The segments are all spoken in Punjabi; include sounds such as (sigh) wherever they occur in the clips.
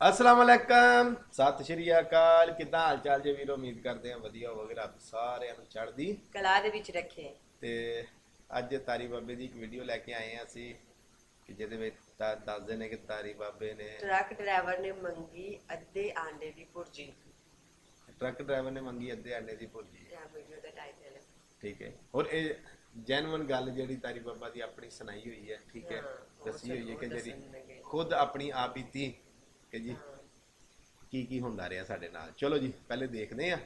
ਅਸਲਾਮ ਵਾਲੇਕਮ ਸਤਿ ਸ਼੍ਰੀ ਅਕਾਲ। ਕਿਦਾਂ ਹਾਲ ਚਾਲ ਜੇ ਵੀਰੋ? ਉਮੀਦ ਕਰਦੇ ਆ ਵਧੀਆ ਹੋਵੇ ਰੱਬ ਸਾਰਿਆਂ ਨੂੰ ਚੜ੍ਹਦੀ। ਕਲਾ ਦੇ ਵਿੱਚ ਰੱਖੇ। ਤੇ ਅੱਜ ਤਾਰੀ ਬਾਬੇ ਦੀ ਇੱਕ ਵੀਡੀਓ ਲੈ ਕੇ ਆਏ ਆ ਅਸੀਂ ਕਿ ਜਿਹਦੇ ਵਿੱਚ ਤਾਂ ਦੱਸਦੇ ਨੇ ਕਿ ਤਾਰੀ ਬਾਬੇ ਨੇ ਟਰੱਕ ਡਰਾਈਵਰ ਨੇ ਮੰਗੀ ਅੱਧੇ ਆਂਡੇ ਦੀ ਭੁਰਜੀ। ਟਰੱਕ ਡਰਾਈਵਰ ਨੇ ਮੰਗੀ ਅੱਧੇ ਅੰਡੇ ਦੀ ਭੁਰਜੀ। ਇਹ ਵੀਡੀਓ ਦਾ ਟਾਈਟਲ ਹੈ ਠੀਕ ਹੈ। ਔਰ ਇਹ ਜੈਨੂਇਨ ਗੱਲ ਜਿਹੜੀ ਤਾਰੀ ਬਾਬਾ ਦੀ ਆਪਣੀ ਸੁਣਾਈ ਹੋਈ ਹੈ ਠੀਕ ਹੈ? ਹਾਂ, ਉਹ ਦੱਸੀ ਹੋਈ ਹੈ ਕਿ ਜਿਹੜੀ। ਖੁਦ ਆਪਣੀ ਆਪ ਬੀਤੀ ਕਿ ਜੀ ਕੀ ਕੀ ਹੁੰਦਾ ਰਿਹਾ ਸਾਡੇ ਨਾਲ? ਚਲੋ ਜੀ ਪਹਿਲੇ ਦੇਖਦੇ ਆ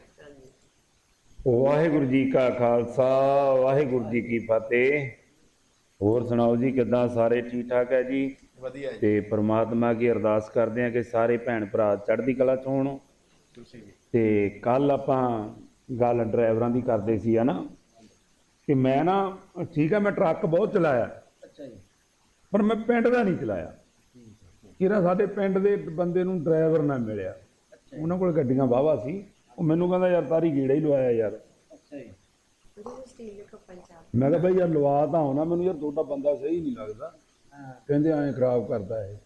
ਵਾਹਿਗੁਰੂ ਜੀ ਕਾ ਖਾਲਸਾ ਵਾਹਿਗੁਰੂ ਜੀ ਕੀ ਫਤਿਹ। ਹੋਰ ਸੁਣਾਓ ਜੀ ਕਿਦਾਂ ਸਾਰੇ ਠੀਕ ਠਾਕ ਹੈ ਜੀ? ਵਧੀਆ ਜੀ। ਤੇ ਪ੍ਰਮਾਤਮਾ ਕੀ ਅਰਦਾਸ ਕਰਦੇ ਹਾਂ ਕਿ ਸਾਰੇ ਭੈਣ ਭਰਾ ਚੜ੍ਹਦੀ ਕਲਾ ਚ ਹੋਣ। ਤੁਸੀਂ ਵੀ। ਤੇ ਕੱਲ ਆਪਾਂ ਗੱਲ ਡਰਾਈਵਰਾਂ ਦੀ ਕਰਦੇ ਸੀ ਹਨਾ? ਕਿ ਮੈਂ ਨਾ ਠੀਕ ਹੈ ਮੈਂ ਟਰੱਕ ਬਹੁਤ ਚਲਾਇਆ। ਅੱਛਾ ਜੀ। ਪਰ ਮੈਂ ਪਿੰਡ ਦਾ ਨਹੀਂ ਚਲਾਇਆ। ਕਿਰਾ ਸਾਡੇ ਪਿੰਡ ਦੇ ਬੰਦੇ ਨੂੰ ਡਰਾਈਵਰ ਨਾ ਮਿਲਿਆ। ਉਹਨਾਂ ਕੋਲ ਗੱਡੀਆਂ ਵਾਹਵਾ ਸੀ। ਉਹ ਮੈਨੂੰ ਕਹਿੰਦਾ ਯਾਰ ਤਾਰੀ ਗੇੜਾ ਹੀ ਲਵਾਇਆ ਯਾਰ। ਅੱਛਾ ਜੀ। ਮੈਂ ਕਿਹਾ ਬਈ ਯਾਰ ਲਵਾ ਤਾਂ ਆਉਣਾ ਮੈਨੂੰ ਯਾਰ ਤੁਹਾਡਾ ਬੰਦਾ ਸਹੀ ਨਹੀਂ ਲੱਗਦਾ। ਕਹਿੰਦੇ ਐਂ ਖਰਾਬ ਕਰਦਾ ਹੈ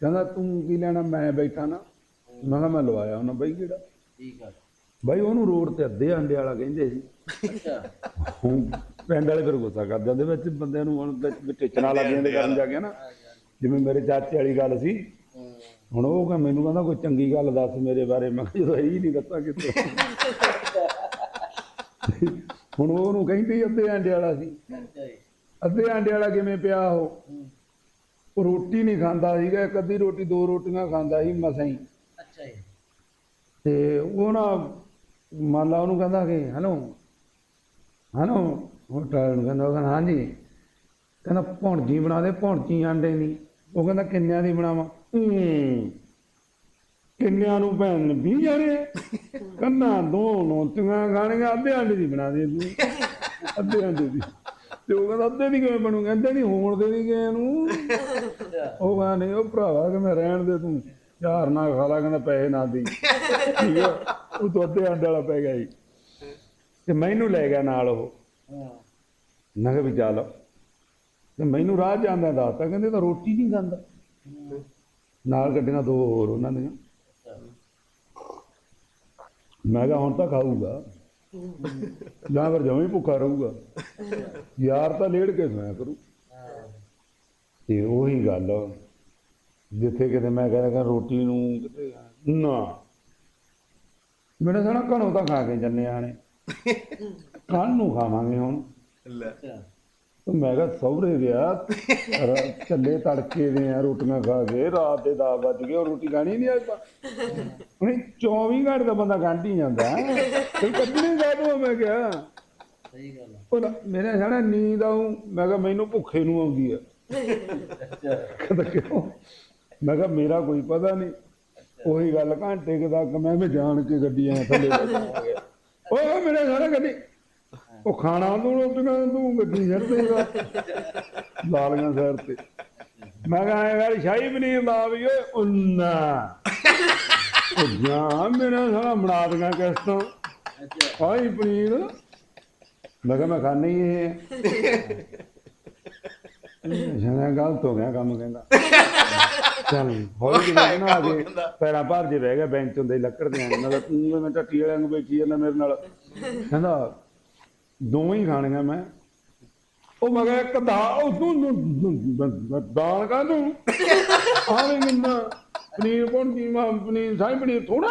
ਕਹਿੰਦਾ ਤੂੰ ਕੀ ਲੈਣਾ? ਮੈਂ ਬੈਠਾ ਨਾ। ਮੈਂ ਕਿਹਾ ਮੈਂ ਲਵਾਇਆ ਉਹਨਾਂ ਬਈ ਕਿਹੜਾ ਠੀਕ ਆ। ਬਈ ਉਹਨੂੰ ਰੋਡ ਤੇ ਅੱਧੇ ਆਂਡੇ ਵਾਲਾ ਕਹਿੰਦੇ ਸੀ। ਅੱਛਾ। ਹੁਣ ਪਿੰਡ ਵਾਲੇ ਫਿਰ ਗੁੱਸਾ ਕਰ ਜਾਂਦੇ ਵਿੱਚ ਬੰਦਿਆਂ ਨੂੰ ਹੁਣ ਵਿੱਚ ਟਿਚਣਾ ਲੱਗ ਜਾਂਦੇ ਕਰਨ ਜਾ ਕੇ ਨਾ। ਜਿਵੇਂ ਮੇਰੇ ਚਾਚੇ ਵਾਲੀ ਗੱਲ ਸੀ ਹੁਣ ਉਹ ਕਹਿੰਦਾ ਮੈਨੂੰ ਕਹਿੰਦਾ ਕੋਈ ਚੰਗੀ ਗੱਲ ਦੱਸ ਮੇਰੇ ਬਾਰੇ। ਮੈਂ ਕਿਹਾ ਜਦੋਂ ਇਹ ਹੀ ਨਹੀਂ ਦੱਸਾਂ ਕਿਤੇ। ਹੁਣ ਉਹ ਉਹਨੂੰ ਕਹਿੰਦੀ ਅੱਧੇ ਆਂਡੇ ਵਾਲਾ ਸੀ। ਅੱਧੇ ਆਂਡੇ ਵਾਲਾ ਕਿਵੇਂ ਪਿਆ ਉਹ? ਉਹ ਰੋਟੀ ਨਹੀਂ ਖਾਂਦਾ ਸੀਗਾ ਇੱਕ ਅੱਧੀ ਰੋਟੀ ਦੋ ਰੋਟੀਆਂ ਖਾਂਦਾ ਸੀ ਮਸਾਂ ਹੀ। ਅੱਛਾ ਜੀ। ਤੇ ਉਹ ਨਾ ਮੰਨ ਲਾ ਉਹਨੂੰ ਕਹਿੰਦਾ ਕਿ ਹੈਲੋ ਹੈਲੋ। ਉਹ ਟਾਇਰ ਨੂੰ ਕਹਿੰਦਾ ਕਹਿੰਦਾ ਹਾਂਜੀ। ਕਹਿੰਦਾ ਭੁਣਜੀ ਬਣਾ ਦੇ ਭੁਣਜੀ ਆਂਡੇ ਨਹੀਂ। ਉਹ ਕਹਿੰਦਾ ਕਿੰਨਿਆਂ ਦੀ ਬਣਾਵਾਂ? ਕਿੰਨਿਆਂ ਨੂੰ ਭੈਣ 20 ਜਾਣੇ? ਕੰਨਾ ਦੋ ਨੋਤੀਆਂ ਖਾਣੀਆਂ ਅੱਧੇ ਆਂਡੇ ਦੀ ਬਣਾ ਦੇ ਤੂੰ। ਅੱਧੇ ਆਂਡੇ ਦੀ। ਤੇ ਉਹ ਕਹਿੰਦਾ ਅੱਧੇ ਦੀ ਕਿਵੇਂ ਬਣੂ ਕਹਿੰਦੇ ਨਹੀਂ ਹੋਣ ਦੇ ਨਹੀਂ ਗਏ ਨੂੰ? ਉਹ ਕਹਿੰਦਾ ਨਹੀਂ ਉਹ ਭਰਾਵਾ ਕਿ ਮੈਂ ਰਹਿਣ ਦੇ ਤੂੰ? ਯਾਰ ਨਾ ਖਾ ਲਾ ਕਹਿੰਦਾ ਪੈਸੇ ਨਾ ਦੇ। ਠੀਕ ਹੈ ਉਹ ਤੋਂ ਅੱਧੇ ਆਂਡੇ ਵਾਲਾ ਪੈ ਗਿਆ ਜੀ। ਤੇ ਮੈਨੂੰ ਲੈ ਗਿਆ ਨਾਲ ਉਹ। ਮੈਂ ਕਿਹਾ ਵੀ ਚੱਲ। ਤੇ ਮੈਨੂੰ ਰਾਹ ਜਾਂਦਾ ਦੱਸਤਾ ਕਹਿੰਦੇ ਤਾਂ ਰੋਟੀ ਨਹੀਂ ਖਾਂਦਾ। ਨਾਲ ਗੱਡੀਆਂ ਦੋ ਹੋਰ ਉਹਨਾਂ ਦੀਆਂ। ਮੈਂ ਕਿਹਾ ਹੁਣ ਤਾਂ ਖਾਊਗਾ। ਜਾਂ ਫਿਰ ਜਮੇ ਭੁੱਖਾ ਰਹੂਗਾ। ਯਾਰ ਤਾਂ ਲੇੜ ਕੇ ਸੋਇਆ ਕਰੂ। ਤੇ ਉਹੀ ਗੱਲ ਜਿੱਥੇ ਕਿਤੇ ਮੈਂ ਕਹਿੰਦਾ ਰੋਟੀ ਨੂੰ ਕਿਤੇ ਨਾ। ਮੇਰੇ ਸਾਡਾ ਘਰੋਂ ਤਾਂ ਖਾ ਕੇ ਜੰਨੇ ਆਣੇ। (laughs) ਕੱਲ ਨੂੰ ਖਾਵਾਂਗੇ ਹੁਣ। ਲੈ। ਮੈਂ ਕਿਹਾ ਸਹੁਰੇ ਗਿਆ ਰ- ਚੱਲੇ ਤੜਕੇ ਦੇ ਆ ਰੋਟੀਆਂ ਖਾ ਕੇ ਰਾਤ ਦੇ 10 ਵੱਜ ਗਏ ਉਹ ਰੋਟੀ ਖਾਣੀ ਨਹੀਂ ਅੱਜ ਤਾਂ। ਹੁਣ 24 ਘੰਟੇ ਦਾ ਬੰਦਾ ਗੰਢ ਹੀ ਜਾਂਦਾ। ਤੇ ਕੱਢਣੀ ਕਾਹਦੋਂ ਮੈਂ ਕਿਹਾ। ਸਹੀ ਗੱਲ ਨਾ- ਮੇਰੇ ਸਾਡਾ ਨੀਂਦ ਆਉ ਮੈਂ ਕਿਹਾ ਮੈਨੂੰ ਭੁੱਖੇ ਨੂੰ ਆਉਂਦੀ ਆ। ਕਹਿੰਦਾ ਕਿਉਂ? ਮੈਂ ਕਿਹਾ ਮੇਰਾ ਕੋਈ ਪਤਾ ਨਹੀਂ। ਉਹੀ ਗੱਲ ਘੰਟੇ ਕੁ ਤੱਕ ਮੈਂ ਵੀ ਜਾਣ ਕੇ ਗੱਡੀਆਂ ਥੱਲੇ (laughs) ਓਏ ਮੇਰੇ ਸਾਰਾ ਗੱਡੀ ਉਹ ਖਾਣਾ ਤੂੰ ਰੋਟੀਆਂ ਤੂੰ ਗੱਡੀ ਛੱਡ ਲਾਲੀਆਂ ਸਾਈਡ ਤੇ। ਮੈਂ ਕਿਹਾ, ਐ ਸ਼ਾਹੀ ਪਨੀਰ ਲਾ ਵੀ, ਓਏ, ਉੰਨਾ। ਉਹ ਜਾਂ ਮੇਰਾ ਸਾਰਾ ਬਣਾ ਦਿਆਂ ਕਿਸ ਤੋਂ ਸ਼ਾਹੀ ਪਨੀਰ। ਮੈਂ ਕਿਹਾ, ਮੈਂ ਖਾਣੀ ਇਹ। ਜਨਾ ਗਲਤ ਹੋ ਗਿਆ ਕੰਮ ਕਹਿੰਦਾ। ਚੱਲ, ਹੌਲੀ ਜਿਹੀ ਨਾ ਆ ਜੇ ਪੈਰਾਂ ਭਾਰ ਜੇ ਬਹਿ ਗਿਆ, ਬੈਂਚ ਹੁੰਦੇ ਲੱਕੜ ਦੇ ਮੈਂ ਕਿਹਾ ਟੱਟੀ ਵਾਲਿਆਂ ਨੂੰ ਬੈਠੀ ਜਾਂਦਾ ਮੇਰੇ ਨਾਲ। ਕਹਿੰਦਾ ਦੋਵੇਂ ਹੀ ਖਾਣੀਆਂ ਮੈਂ। ਉਹ ਮੈਂ ਕਿਹਾ ਇੱਕ ਦਾ ਉਹ ਤੂੰ ਦਾਲ ਕਾ ਤੂੰ। ਆਵੇਂ ਕਿੰਨਾ ਪਨੀਰ ਕੋਣ ਕੀ ਪਨੀਰ ਸਾਈ ਪਨੀਰ ਥੋੜਾ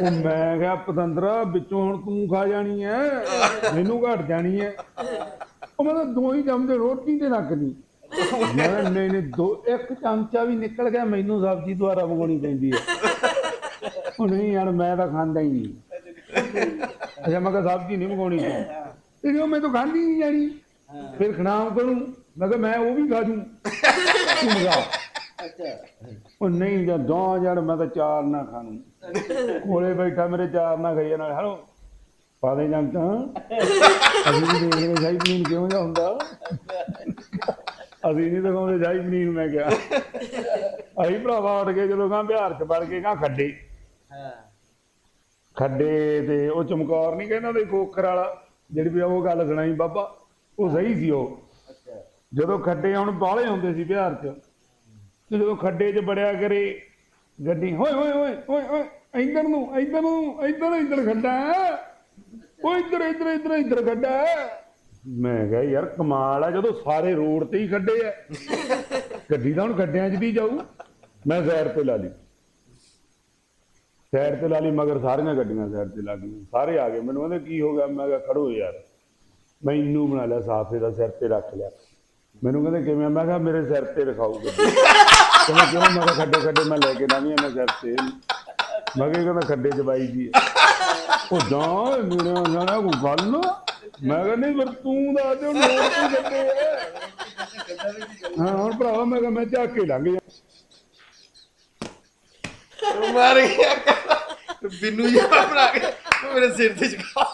ਉਹ ਮੈਂ ਕਿਹਾ ਪਤੰਦਰਾ, ਵਿੱਚੋਂ ਹੁਣ ਤੂੰ ਖਾ ਜਾਣੀ ਐ। ਮੈਨੂੰ ਘਟ ਜਾਣੀ ਐ। ਉਹ ਮੈਂ ਤਾਂ ਦੋ ਹੀ ਚਮਚੇ ਰੋਟੀ ਤੇ ਰੱਖਦੀ ਮੈਂ ਨਹੀਂ ਨਹੀਂ, ਦੋ ਇੱਕ ਚਮਚਾ ਵੀ ਨਿਕਲ ਗਿਆ, ਮੈਨੂੰ ਸਬਜ਼ੀ ਦੁਆਰਾ ਮੰਗਾਉਣੀ ਪੈਂਦੀ ਹੈ ਉਹ ਨਹੀਂ ਯਾਰ, ਮੈਂ ਤਾਂ ਖਾਂਦਾ ਹੀ ਨਹੀਂ। ਮੈਂ ਕਿਹਾ ਸਬਜ਼ੀ ਨਹੀਂ ਮੰਗਾਉਣੀ। ਤੂੰ ਕਿਉਂ ਮੈਂ ਤਾਂ ਖਾਂਦੀ ਨਹੀਂ ਜਾਣੀ। ਫਿਰ ਖਨਾਮ ਕਰੂੰ ਮੈਂ ਕਿਹਾ ਮੈਂ ਉਹ ਵੀ ਖਾ ਜੂ। ਤੂੰ ਮੰਗਾ। ਉਹ ਨਹੀਂ ਜਾਂ ਦੋ ਜਣ ਮੈਂ ਤਾਂ ਚਾਰ ਨਾ ਖਾਣੂ ਕੋਲੇ ਬੈਠਾ ਮੇਰੇ ਚਾਰ ਨਾ ਖਾਈ ਨਾਲ। ਹਲੋ। ਪਾ ਦੇ ਜੰਟਾ ਅਸੀਂ ਵੀ ਦੇਖਦੇ ਸ਼ਾਹੀ ਪਨੀਰ ਕਿਉਂ ਜਾ ਹੁੰਦਾ। ਅਸੀਂ ਨਹੀਂ ਦਿਖਾਉਂਦੇ ਸ਼ਾਹੀ ਪਨੀਰ ਮੈਂ ਕਿਹਾ। ਅਸੀਂ ਭਰਾਵਾ ਉੱਠ ਕੇ ਜਦੋਂ ਕਾਂ ਬਿਹਾਰ ਚ ਵੜ ਕੇ ਕਾਂ ਖੱਡੇ। ਖੱਡੇ ਤੇ ਉਹ ਚਮਕੌਰ ਨਹੀਂ ਕਹਿੰਦਾ ਦੇ ਖੋਖਰ ਵਾਲਾ ਜਿਹੜੀ ਵੀ ਉਹ ਗੱਲ ਸੁਣਾਈ ਬਾਬਾ ਉਹ ਸਹੀ ਸੀ ਉਹ। ਜਦੋਂ ਖੱਡੇ ਹੁਣ ਬਾਹਲੇ ਹੁੰਦੇ ਸੀ ਬਿਹਾਰ ਚ ਤੇ ਜਦੋਂ ਖੱਡੇ 'ਚ ਬੜਿਆ ਕਰੇ ਗੱਡੀ ਹੋਏ ਹੋਏ ਹੋਏ ਹੋਏ ਹੋਏ ਇੱਧਰ ਨੂੰ ਇੱਧਰ ਨੂੰ ਇੱਧਰ ਇੱਧਰ ਖੱਡਾ ਹੈ। ਓਏ ਇੱਧਰ ਇੱਧਰ ਇੱਧਰ ਇੱਧਰ ਖੱਡਾ। ਮੈਂ ਕਿਹਾ ਯਾਰ ਕਮਾਲ ਆ ਜਦੋਂ ਸਾਰੇ ਰੋਡ ਤੇ ਹੀ ਖੱਡੇ ਆ। (laughs) ਗੱਡੀ ਤਾਂ ਹੁਣ ਖੱਡਿਆਂ 'ਚ ਦੀ ਜਾਊ। ਮੈਂ ਸਾਈਡ ਤੇ ਲਾ ਲਈ। ਸਾਈਡ ਤੇ ਲਾ ਲਈ, ਮਗਰ ਸਾਰੀਆਂ ਗੱਡੀਆਂ ਸਾਈਡ ਤੇ ਲੱਗ ਗਈਆਂ। ਸਾਰੇ ਆ ਗਏ। ਮੈਨੂੰ ਕਹਿੰਦੇ, ਕੀ ਹੋ ਗਿਆ? ਮੈਂ ਕਿਹਾ, ਖੜੋ ਯਾਰ। ਮੈਨੂੰ ਬਣਾ ਲਿਆ, ਸਾਫੇ ਦਾ ਸਿਰ ਤੇ ਰੱਖ ਲਿਆ। ਮੈਨੂੰ ਕਹਿੰਦੇ, ਕਿਵੇਂ ਮੈਂ ਕਿਹਾ, ਮੇਰੇ ਸਿਰ ਤੇ ਰਖਾਓ ਗੱਡੀ। ਕਹਿੰਦਾ, ਕਿਉਂ? ਮੈਂ ਕਿਹਾ, ਖੱਡੇ ਖੱਡੇ ਮੈਂ ਲੈ ਕੇ ਨਾ ਨਹੀਂ ਮੈਂ ਸਿਰ ਤੇ ਮੈਂ ਕਿਹਾ ਕਹਿੰਦਾ ਖੱਡੇ ਚ ਬਾਈ ਜੀ। ਉਹ ਜਾਂ, ਮੇਰੇ ਨਾਲ ਕੋਈ ਗੱਲ ਮੈਂ ਕਹਿੰਦਾ ਨਹੀਂ ਪਰ ਤੂੰ ਦੱਸ ਦੇ ਲੋਕ ਕੀ ਕਰਦੇ ਹਾਂ? ਹੁਣ ਭਰਾਵਾ, ਮੈਂ ਕਿਹਾ, ਮੈਂ ਝਾਕੇ ਲੰਘ ਜਾ। ਉਹ ਮਾਰ ਗਿਆ। ਬਿੰਨੂ ਜੀ ਭਰਾ ਕੇ ਮੇਰੇ ਸਿਰ ਤੇ ਚਕਾ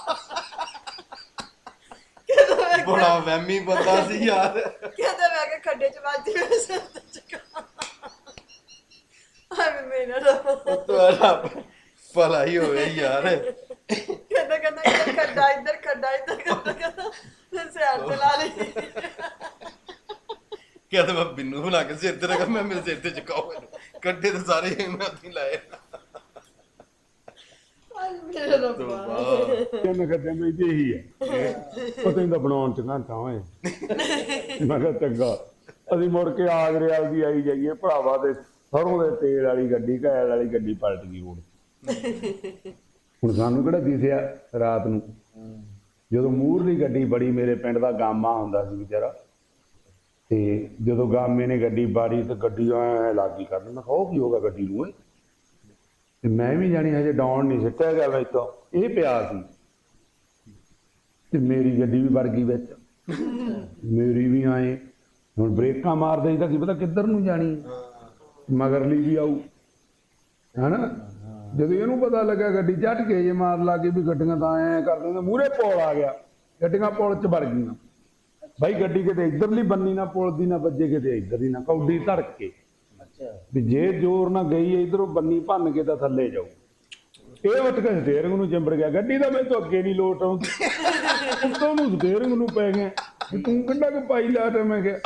ਬੜਾ ਵਹਿਮੀ ਬੰਦਾ ਸੀ ਯਾਰ। ਕਹਿੰਦਾ ਮੈਂ ਕਿ ਖੱਡੇ ਚ ਵੱਜਦੀ ਮੇਰੇ ਸਿਰ ਤੇ ਚੁੱਕਾ ਆਏ ਮੇਰਾ ਰੱਬ ਉਹ ਤੁਹਾਡਾ ਭਲਾ ਹੀ ਹੋਵੇ ਯਾਰ। ਕਹਿੰਦਾ ਕਹਿੰਦਾ ਇੱਧਰ ਖੱਡਾ ਇੱਧਰ ਖੱਡਾ ਇੱਧਰ ਕਹਿੰਦਾ ਕਹਿੰਦਾ ਫਿਰ ਸਿਰ ਤੇ ਲਾ ਲਈ। ਕਹਿੰਦਾ ਮੈਂ ਬਿੰਨੂ ਬਣਾ ਕੇ ਸਿਰ ਤੇ ਰੱਖ ਮੈਂ ਮੇਰੇ ਸਿਰ ਤੇ ਚਕਾਓ ਇਹਨੂੰ। ਕੱਢੇ ਤੇ ਸਾਰੇ ਮੈਂ ਹੱਥੀ ਲਾਏ। ਮੇਰਾ ਰੱਬਾ। ਮੈਂ ਕਹਿੰਦਾ ਮੈਂ ਤੇ ਇਹੀ ਹੈ। ਪਤਾ ਨਹੀਂ ਤਾਂ ਬਣਾਉਣ ਚ ਘੰਟਾ ਹੋਏ। ਮੈਂ ਕਿਹਾ ਚੰਗਾ। ਅਸੀਂ ਮੁੜ ਕੇ ਆਗਰੇ ਵਾਲ ਦੀ ਆਈ ਜਾਈਏ ਭਰਾਵਾ ਦੇ ਸਰੋਂ ਦੇ ਤੇਲ ਵਾਲੀ ਗੱਡੀ ਘੈਲ ਵਾਲੀ ਗੱਡੀ ਪਲਟ ਗਈ ਹੁਣ। ਹੁਣ ਸਾਨੂੰ ਕਿਹੜਾ ਦਿਸਿਆ ਰਾਤ ਨੂੰ? ਜਦੋਂ ਮੂਹਰਲੀ ਗੱਡੀ ਬੜੀ ਮੇਰੇ ਪਿੰਡ ਦਾ ਗਾਮਾ ਹੁੰਦਾ ਸੀ ਵਿਚਾਰਾ। ਤੇ ਜਦੋਂ ਗਾਮੇ ਨੇ ਗੱਡੀ ਬਾਰੀ ਤੇ ਗੱਡੀ ਐ ਲਾਗੀ ਕਰਨ, ਮੈਂ ਕਿਹਾ ਕੀ ਹੋ ਗਿਆ ਗੱਡੀ ਨੂੰ ਓਏ? ਤੇ ਮੈਂ ਵੀ ਜਾਣੀ ਹਜੇ ਡਾਉਣ ਨਹੀਂ ਸਿੱਟਿਆ ਗਿਆ ਵਿੱਚ ਤੋਂ ਇਹ ਪਿਆ ਸੀ। ਤੇ ਮੇਰੀ ਗੱਡੀ ਵੀ ਵੜ ਗਈ ਵਿੱਚ। ਮੇਰੀ ਵੀ ਆਏ ਹੁਣ ਬ੍ਰੇਕਾਂ ਮਾਰਦੇ ਸੀ ਤਾਂ ਕੀ ਪਤਾ ਕਿੱਧਰ ਨੂੰ ਜਾਣੀ। ਮਗਰਲੀ ਵੀ ਆਊ। ਹਨਾ? ਜਦੋਂ ਇਹਨੂੰ ਪਤਾ ਲੱਗਾ ਗੱਡੀ ਝਟ ਕੇ ਜੇ ਮਾਰ ਲੱਗੇ ਵੀ ਗੱਡੀਆਂ ਤਾਂ ਐ ਕਰ ਦਿੰਦੇ ਮੂਹਰੇ ਪੋਲ ਆ ਗਿਆ। ਗੱਡੀਆਂ ਪੋਲ 'ਚ ਵੜ ਗਈਆਂ। ਬਾਈ ਗੱਡੀ ਕਿਤੇ ਇੱਧਰਲੀ ਬੰਨੀ ਨਾ ਪੁਲ ਦੀ ਨਾ ਵੱਜੇ ਕਿਤੇ ਇੱਧਰ ਦੀ ਨਾ ਕੌਡੀ ਧੜਕ ਕੇ। ਵੀ ਜੇ ਜ਼ੋਰ ਨਾ ਗਈ ਇਧਰੋਂ ਬੰਨੀ ਭੰਨ ਕੇ ਤਾਂ ਥੱਲੇ ਜਾਊ। ਇਹ ਉੱਠ ਕੇ ਸਟੀਅਰਿੰਗ ਨੂੰ ਚਿੰਬੜ ਗਿਆ ਗੱਡੀ ਦਾ ਮੈਂ ਤੋਂ ਅੱਗੇ ਨਹੀਂ ਲੋਟ ਆਉਂਦੀ। ਉੱਤੋਂ ਨੂੰ ਸਟੀਅਰਿੰਗ ਨੂੰ ਪੈ ਗਿਆ। ਵੀ ਤੂੰ ਕਿੰਨਾ ਕੁ ਪਾਈ ਲਾਟ ਮੈਂ ਕਿਹਾ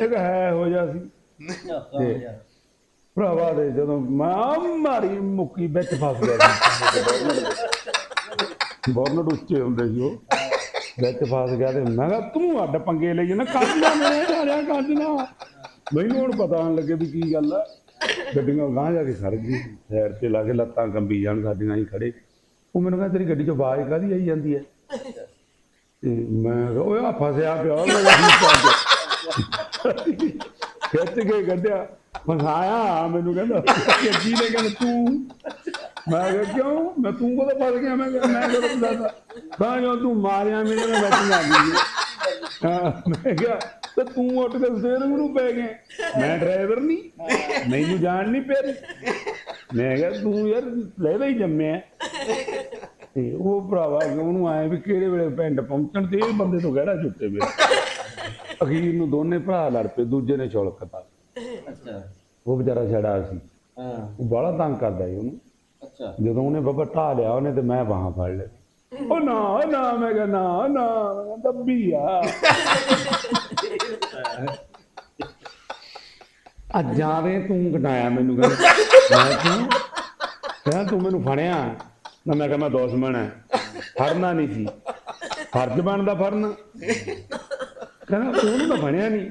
ਇਹ ਕਿਹਾ ਹੈ ਹੋ ਜਾ ਸੀ। ਤੇ ਭਰਾਵਾ ਦੇ ਜਦੋਂ ਮੈਂ ਮਾਰੀ ਮੁੱਕੀ ਵਿੱਚ ਫਸ ਗਿਆ ਸੀ। (laughs) ਬੋਰਨਟ ਉੱਚੇ ਹੁੰਦੇ ਸੀ ਉਹ। ਵਿੱਚ ਫਸ ਗਿਆ ਤੇ ਮੈਂ ਕਿਹਾ ਤੂੰ ਅੱਡ ਪੰਗੇ ਲਈ ਨਾ ਕੱਢ ਨਾ ਮੇਰੇ ਘਰਿਆ ਕੱਢ ਨਾ ਮੈਨੂੰ ਹੁਣ ਪਤਾ ਨਹੀਂ ਲੱਗੇ ਵੀ ਕੀ ਗੱਲ ਆ। ਗੱਡੀਆਂ ਗਾਂ ਜਾ ਕੇ ਖੜ ਗਈ ਸਾਈਡ ਤੇ ਲਾ ਕੇ ਲੱਤਾਂ ਕੰਬੀ ਜਾਣ, ਸਾਡੀਆਂ ਹੀ ਖੜੇ। ਉਹ ਮੈਨੂੰ ਕਹਿੰਦਾ, ਤੇਰੀ ਗੱਡੀ 'ਚ ਆਵਾਜ਼ ਕਾਦੀ ਆਈ ਜਾਂਦੀ ਹੈ? ਤੇ ਮੈਂ ਕਿਹਾ, ਓਏ ਆ ਫਸਿਆ ਪਿਆ ਮੈਂ ਖਿੱਚ ਕੇ ਕੱਢਿਆ। ਫਸਾਇਆ ਮੈਨੂੰ ਕਹਿੰਦਾ। (laughs) ਜੀ ਨੇ ਕਹਿੰਦਾ ਤੂੰ ਮੈਂ ਕਿਹਾ, ਕਿਉਂ? ਮੈਂ ਤੂੰ ਕੋਲ ਫਸ ਗਿਆ? ਮੈਂ ਕਿਹਾ, ਮੈਂ ਕਦੋਂ ਫਸਾਦਾ ਤਾਂ? ਜੋ ਤੂੰ ਮਾਰਿਆ ਮੇਰੇ ਨਾਲ ਬੈਠ ਨਾ ਗਈ। ਮੈਂ ਕਿਹਾ, ਤੇ ਤੂੰ ਉੱਠ ਕੇ ਸਟੇਰਿੰਗ ਨੂੰ ਪੈ ਗਿਆ? ਮੈਂ ਡਰਾਈਵਰ ਨਹੀਂ ਮੈਨੂੰ ਜਾਣ ਨਹੀਂ ਪਿਆ। ਮੈਂ ਕਿਹਾ, ਤੂੰ ਯਾਰ ਲੈਦਾ ਹੀ ਜੰਮਿਆ। ਤੇ ਉਹ ਭਰਾਵਾ ਉਹਨੂੰ ਆਏ ਵੀ ਕਿਹੜੇ ਵੇਲੇ ਪਿੰਡ ਪਹੁੰਚਣ ਤੇ ਇਹ ਬੰਦੇ ਤੋਂ ਗਹਿਰਾ ਛੁੱਟੇ ਵੇ ਅਖੀਰ ਨੂੰ ਦੋਨੇ ਭਰਾ ਲੜ ਪਏ, ਦੂਜੇ ਨੇ ਛੋਲਕਤਾ ਅੱਛਾ। ਉਹ ਵਿਚਾਰਾ ਛੜਾ ਸੀ। ਹਾਂ। ਉਹ ਬੜਾ ਤੰਗ ਕਰਦਾ ਸੀ ਉਹਨੂੰ। ਅੱਛਾ। ਜਦੋਂ ਉਹਨੇ ਬੱਬਾ ਢਾ ਲਿਆ ਉਹਨੇ ਤੇ ਮੈਂ ਬਾਹਾਂ ਫੜ ਲਿਆ ਉਹ ਨਾ ਨਾ ਮੈਂ ਕਿਹਾ ਨਾ ਨਾ ਦੱਬੀ ਆ। ਆ ਜਾਵੇ ਤੂੰ ਘਟਾਇਆ ਮੈਨੂੰ ਕਹਿੰਦਾ। ਮੈਂ ਕਿਉਂ ਕਹਿੰਦਾ ਤੂੰ ਮੈਨੂੰ ਫੜਿਆ। ਨਾ ਮੈਂ ਕਿਹਾ ਮੈਂ ਦੁਸ਼ਮਣ ਹੈ ਫੜਨਾ ਨਹੀਂ ਸੀ। ਫਰਜ਼ ਬਣਦਾ ਫੜਨਾ। ਕਹਿੰਦਾ ਉਹਨੂੰ ਤਾਂ ਫੜਿਆ ਨਹੀਂ।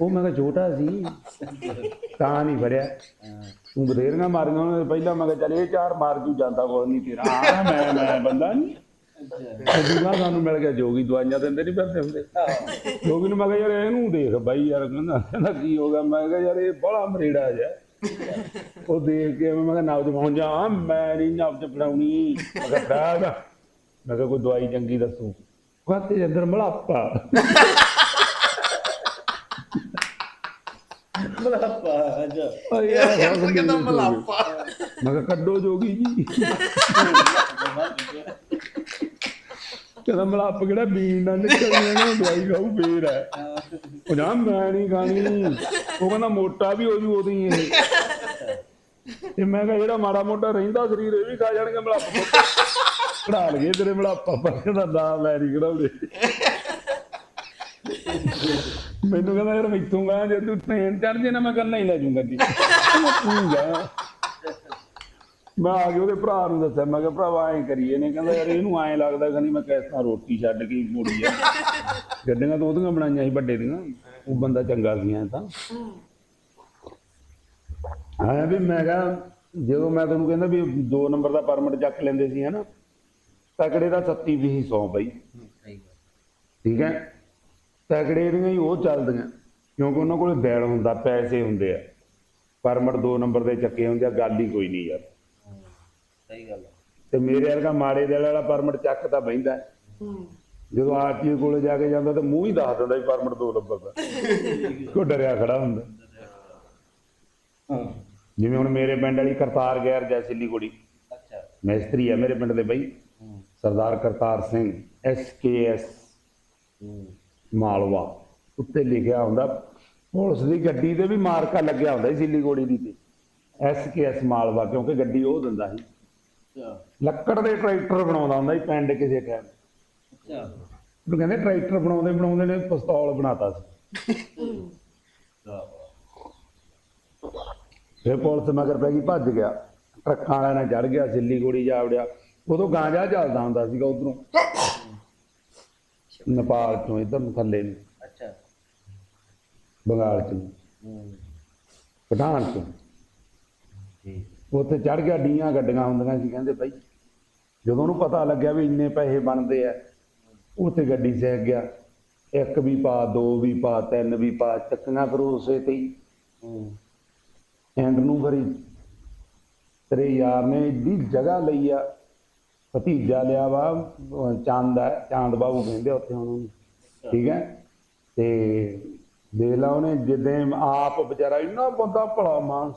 ਉਹ ਮੈਂ ਕਿਹਾ ਛੋਟਾ ਸੀ। ਤਾਂ ਨਹੀਂ ਫੜਿਆ। ਤੂੰ ਬਥੇਰੀਆਂ ਮਾਰੀਆਂ ਉਹਨੇ ਪਹਿਲਾਂ ਮੈਂ ਕਿਹਾ ਚੱਲ ਇਹ ਚਾਰ ਮਾਰ ਜੂ, ਜਾਂਦਾ ਕੋਈ ਨਹੀਂ ਤੇਰਾ। ਆ ਮੈਂ ਮੈਂ ਬੰਦਾ ਨਹੀਂ। ਦੂਜਾ ਸਾਨੂੰ ਮਿਲ ਗਿਆ, ਜੋਗੀ ਦਵਾਈਆਂ ਦਿੰਦੇ ਨਹੀਂ ਫਿਰਦੇ ਹੁੰਦੇ। ਜੋਗੀ ਨੂੰ ਮੈਂ ਕਿਹਾ ਯਾਰ ਇਹਨੂੰ ਦੇਖ ਬਾਈ ਯਾਰ, ਕਹਿੰਦਾ ਕਹਿੰਦਾ ਕੀ ਹੋ ਗਿਆ? ਮੈਂ ਕਿਹਾ ਯਾਰ ਇਹ ਬੜਾ ਮਰੇੜਾ ਜਿਹਾ। ਉਹ ਦੇਖ ਕੇ ਮੈਂ ਕਿਹਾ ਨਬਜ ਪਹੁੰਚ ਜਾ ਮੈਂ ਨਹੀਂ ਨਬਜ ਪੜਾਉਣੀ ਮੈਂ ਕਿਹਾ ਫਰਾਗ ਮੈਂ ਕਿਹਾ ਕੋਈ ਦਵਾਈ ਚੰਗੀ ਦੱਸੋ। ਕਹਿੰਦੇ ਅੰਦਰ ਮਲਾਪਾ। ਮਲਾਪਾ ਅੱਛਾ। ਓ ਯਾਰ ਇਹ ਹੁਣ ਕਹਿੰਦਾ ਮੈਨੂੰ ਮਲਾਪਾ ਮੈਂ ਕਿਹਾ ਕੱਢੋ ਜੋਗੀ ਜੀ। ਕਹਿੰਦਾ ਮਲਾਪ ਕਿਹੜਾ ਬੀਨ ਨਾਲ ਨਿਕਲਣੀ ਨਾ ਦਵਾਈ ਖਾਊ ਫੇਰ ਹੈ। ਉਹ ਨਾ ਮੈਂ ਨਹੀਂ ਖਾਣੀ। ਉਹ ਕਹਿੰਦਾ ਮੋਟਾ ਵੀ ਹੋ ਜੂ ਉਹਦੀ ਇਹ ਤੇ ਮੈਂ ਕਿਹਾ ਜਿਹੜਾ ਮਾੜਾ ਮੋਟਾ ਰਹਿੰਦਾ ਸਰੀਰ ਇਹ ਵੀ ਖਾ ਜਾਣਗੇ ਮਲਾਪ ਕਢਾ ਲਗੇ ਤੇਰੇ ਮਲਾਪਾ ਪਰ ਕਹਿੰਦਾ ਨਾ ਮੈਂ ਨਹੀਂ ਮੈਨੂੰ ਕਹਿੰਦਾ ਯਾਰ ਮੈਥੋਂ ਗਾ ਜੇ ਤੂੰ ਟ੍ਰੇਨ ਚੜ ਜੇ ਨਾ ਮੈਂ ਕੱਲਾ ਹੀ ਲੈ ਜਾਊਂਗਾ ਜੀ। ਮੈਂ ਆ ਕੇ ਉਹਦੇ ਭਰਾ ਨੂੰ ਦੱਸਿਆ ਮੈਂ ਕਿਹਾ ਭਰਾਵਾ ਐਂ ਕਰੀਏ ਨੇ। ਕਹਿੰਦਾ ਯਾਰ ਇਹਨੂੰ ਐਂ ਲੱਗਦਾ ਕਹਿੰਦੀ ਮੈਂ ਕਿਸਾ ਰੋਟੀ ਛੱਡ ਕੇ ਮੋੜੀ ਆ। ਗੱਡੀਆਂ ਤਾਂ ਉਹਦੀਆਂ ਬਣਾਈਆਂ ਸੀ ਵੱਡੇ ਦੀਆਂ। ਉਹ ਬੰਦਾ ਚੰਗਾ ਸੀ ਐਂ ਤਾਂ। ਹਾਂ ਵੀ ਮੈਂ ਕਿਹਾ ਜਦੋਂ ਮੈਂ ਤੁਹਾਨੂੰ ਕਹਿੰਦਾ ਵੀ ਦੋ ਨੰਬਰ ਦਾ ਪਰਮਿਟ ਚੱਕ ਲੈਂਦੇ ਸੀ ਹਨਾ? ਤਕੜੇ ਦਾ 37 ਵੀ 100 ਬਈ। ਗੱਲ। ਠੀਕ ਹੈ? ਤਕੜੇ ਦੀਆਂ ਹੀ ਉਹ ਚੱਲਦੀਆਂ ਕਿਉਂਕਿ ਉਹਨਾਂ ਕੋਲ ਦਿਲ ਹੁੰਦਾ ਪੈਸੇ ਹੁੰਦੇ ਆ। ਪਰਮਿਟ ਦੋ ਨੰਬਰ ਦੇ ਚੱਕੇ ਹੁੰਦੇ ਆ ਗੱਲ ਹੀ ਕੋਈ ਨਹੀਂ ਯਾਰ। ਸਹੀ ਗੱਲ ਤੇ ਮੇਰੇ ਵਰਗਾ ਮਾੜੇ ਦਿਲ ਵਾਲਾ ਪਰਮਿਟ ਚੱਕ ਤਾਂ ਬੈਂਦਾ ਜਦੋਂ ਆਰਟੀਓ ਕੋਲੇ ਜਾ ਕੇ ਜਾਂਦਾ ਤਾਂ ਮੂੰਹ ਹੀ ਦੱਸ ਦਿੰਦਾ ਵੀ ਪਰਮਿਟ ਦੋ ਨੰਬਰ ਦਾ। ਕੋ ਡਰਿਆ ਖੜਾ ਹੁੰਦਾ। ਹਾਂ। ਜਿਵੇਂ ਹੁਣ ਮੇਰੇ ਪਿੰਡ ਵਾਲੀ ਕਰਤਾਰ ਗੈਰ ਜੈਸਿਲੀ ਕੁੜੀ ਅੱਛਾ। ਮੈਸਤਰੀ ਆ ਮੇਰੇ ਪਿੰਡ ਦੇ ਬਈ। ਸਰਦਾਰ ਕਰਤਾਰ ਸਿੰਘ ਐਸ ਹੂੰ। ਮਾਲਵਾ। ਉੱਤੇ ਲਿਖਿਆ ਹੁੰਦਾ ਪੁਲਿਸ ਦੀ ਗੱਡੀ ਤੇ ਵੀ ਮਾਰਕਾ ਲੱਗਿਆ ਹੁੰਦਾ ਸੀ ਸਿੱਲੀਗੋੜੀ ਦੀ ਤੇ। ਐਸ ਮਾਲਵਾ ਕਿਉਂਕਿ ਗੱਡੀ ਉਹ ਦਿੰਦਾ ਸੀ। ਅੱਛਾ। ਲੱਕੜ ਦੇ ਟਰੈਕਟਰ ਬਣਾਉਂਦਾ ਹੁੰਦਾ ਸੀ ਪਿੰਡ ਕਿਸੇ ਟਾਈਮ। ਅੱਛਾ। ਉਹਨੂੰ ਕਹਿੰਦੇ ਟਰੈਕਟਰ ਬਣਾਉਂਦੇ ਬਣਾਉਂਦੇ ਨੇ ਪਿਸਤੌਲ ਬਣਾਤਾ ਸੀ। ਫਿਰ ਪੁਲਿਸ ਮਗਰ ਪੈ ਗਈ ਭੱਜ ਗਿਆ। ਟਰੱਕਾਂ ਵਾਲਿਆਂ ਨਾਲ ਚੜ ਗਿਆ ਸਿੱਲੀਗੋੜੀ ਜਾ ਵੜਿਆ ਉਦੋਂ ਗਾਂਜਾ ਚੱਲਦਾ ਹੁੰਦਾ ਸੀਗਾ ਉਧਰੋਂ। ਨੇਪਾਲ ਤੋਂ ਇਧਰ ਨੂੰ ਥੱਲੇ ਨੂੰ ਅੱਛਾ। ਬੰਗਾਲ ਚ ਹੂੰ ਪਠਾਨ ਤੋਂ ਠੀਕ। ਉੱਥੇ ਚੜ ਗਿਆ ਡੀਆਂ ਗੱਡੀਆਂ ਹੁੰਦੀਆਂ ਸੀ ਕਹਿੰਦੇ ਭਾਈ ਜਦੋਂ ਉਹਨੂੰ ਪਤਾ ਲੱਗਿਆ ਵੀ ਇੰਨੇ ਪੈਸੇ ਬਣਦੇ ਆ ਉੱਥੇ ਗੱਡੀ ਸਿੱਖ ਗਿਆ। ਇੱਕ ਵੀ ਪਾ ਦੋ ਵੀ ਪਾ ਤਿੰਨ ਵੀ ਪਾ ਚੱਕੀਆਂ ਫਿਰ ਉਸੇ ਤੇ ਹੀ। ਐਂਡ ਨੂੰ ਫਰੀ ਤੇਰੇ ਯਾਰ ਨੇ ਏਡੀ ਜਗ੍ਹਾ ਲਈ ਆ ਭਤੀਜਾ ਲਿਆ ਵਾ ਚੰਦ ਹੈ ਚੰਦ ਬਾਬੂ ਕਹਿੰਦੇ ਉੱਥੇ ਉਹਨੂੰ। ਠੀਕ ਹੈ? ਤੇ ਦੇਖ ਲਾ ਉਹਨੇ ਜਿੱਦੇ ਆਪ ਵਿਚਾਰਾ ਇੰਨਾ ਬੰਦਾ ਭਲਾ ਮਾਨਸ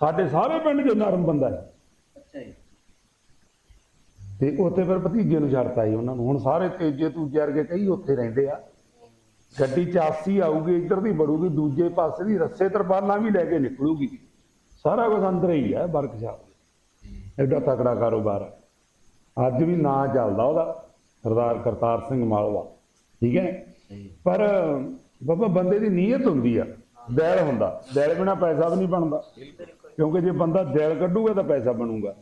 ਸਾਡੇ ਸਾਰੇ ਪਿੰਡ 'ਚ ਨਰਮ ਬੰਦਾ ਹੈ ਅੱਛਾ ਜੀ। ਤੇ ਉੱਥੇ ਫਿਰ ਭਤੀਜੇ ਨੂੰ ਛੱਡਤਾ ਸੀ ਉਹਨਾਂ ਨੂੰ। ਹੁਣ ਸਾਰੇ ਤੇਜੇ ਤੂਜੇ ਵਰਗੇ ਕਈ ਉੱਥੇ ਰਹਿੰਦੇ ਆ। ਗੱਡੀ 84 ਆਊਗੀ ਇੱਧਰ ਦੀ ਬੜੂਗੀ ਦੂਜੇ ਪਾਸੇ ਦੀ ਰੱਸੇ ਤਰਪਾਲਾਂ ਵੀ ਲੈ ਕੇ ਨਿਕਲੂਗੀ। ਸਾਰਾ ਕੁਝ ਅੰਦਰ ਹੀ ਹੈ ਵਰਕਸ਼ਾਪ। ਐਡਾ ਤਕੜਾ ਕਾਰੋਬਾਰ ਹੈ ਅੱਜ ਵੀ ਨਾਂ ਚੱਲਦਾ ਉਹਦਾ ਸਰਦਾਰ ਕਰਤਾਰ ਸਿੰਘ ਮਾਲਵਾ। ਠੀਕ ਹੈ ਪਰ ਬਾਬਾ ਬੰਦੇ ਦੀ ਨੀਅਤ ਹੁੰਦੀ ਆ ਦਿਲ ਹੁੰਦਾ। ਦਿਲ ਬਿਨਾ ਪੈਸਾ ਵੀ ਨਹੀਂ ਬਣਦਾ। ਕਿਉਂਕਿ ਜੇ ਬੰਦਾ ਦਿਲ ਕੱਢੂਗਾ ਤਾਂ ਪੈਸਾ ਬਣੂਗਾ।